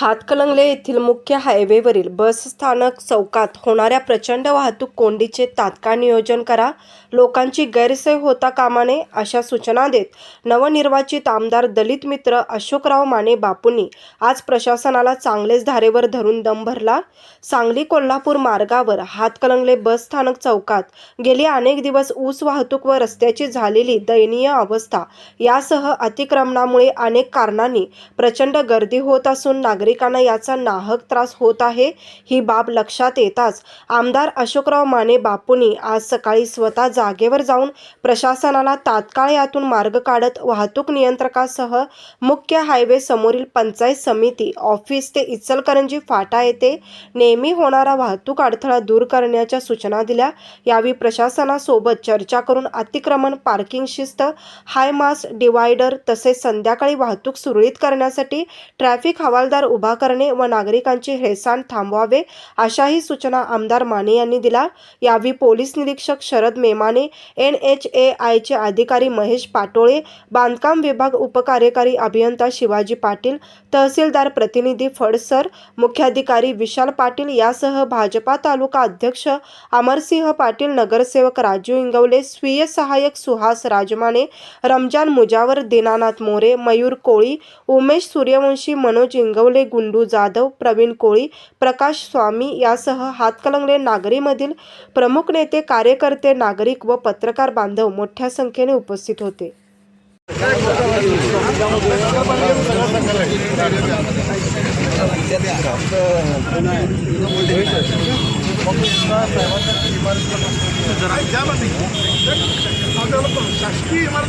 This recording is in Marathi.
हातकलंगले येथील मुख्य हायवेवरील बस स्थानक चौकात होणाऱ्या प्रचंड वाहतूक कोंडीचे तात्काळ नियोजन करा. लोकांची गैरसोय होता कामा नये अशा सूचना देत नवनिर्वाचित आमदार दलित मित्र अशोकराव माने बापूंनी आज प्रशासनाला चांगलेच धारेवर धरून दम भरला. सांगली कोल्हापूर मार्गावर हातकलंगले बस स्थानक चौकात गेली अनेक दिवस ऊस वाहतूक व रस्त्याची झालेली दयनीय अवस्था यासह अतिक्रमणामुळे अनेक कारणांनी प्रचंड गर्दी होत असून नागरिक नागरिकांना याचा नाहक त्रास होत आहे ही बाब लक्षात येताच आमदार अशोकराव माने बापूंनी आज सकाळी स्वतः जागेवर जाऊन प्रशासनाला तात्काळ यातून मार्ग काढत वाहतूक नियंत्रकासह मुख्य हायवे समोरील पंचायत समिती ऑफिस ते इचलकरंजी फाटा येथे नेहमी होणारा वाहतूक अडथळा दूर करण्याच्या सूचना दिल्या. यावेळी प्रशासनासोबत चर्चा करून अतिक्रमण पार्किंग शिस्त हाय मास डिवायडर तसेच संध्याकाळी वाहतूक सुरळीत करण्यासाठी ट्रॅफिक हवालदार उभा करणे व नागरिकांचे हेळसांड थांबवावे अशाही सूचना आमदार माने यांनी दिला यावेळी पोलीस निरीक्षक Sharad Memane N H A आयचे अधिकारी महेश पाटोळे बांधकाम विभाग उपकार्यकारी अभियंता शिवाजी पाटील तहसीलदार प्रतिनिधी फडसर मुख्याधिकारी विशाल पाटील यासह भाजपा तालुका अध्यक्ष अमरसिंह पाटील नगरसेवक राजू इंगवले स्वीय सहाय्यक सुहास राजमाने रमजान मुजावर दीनानाथ मोरे मयूर कोळी उमेश सूर्यवंशी मनोज इंगवले गुंडू जाधव प्रवीण कोळी प्रकाश स्वामी यासह हातकलंगले नागरीमधील प्रमुख नेते कार्यकर्ते नागरिक व पत्रकार बांधव मोठ्या संख्येने उपस्थित होते. शासकीय इमारत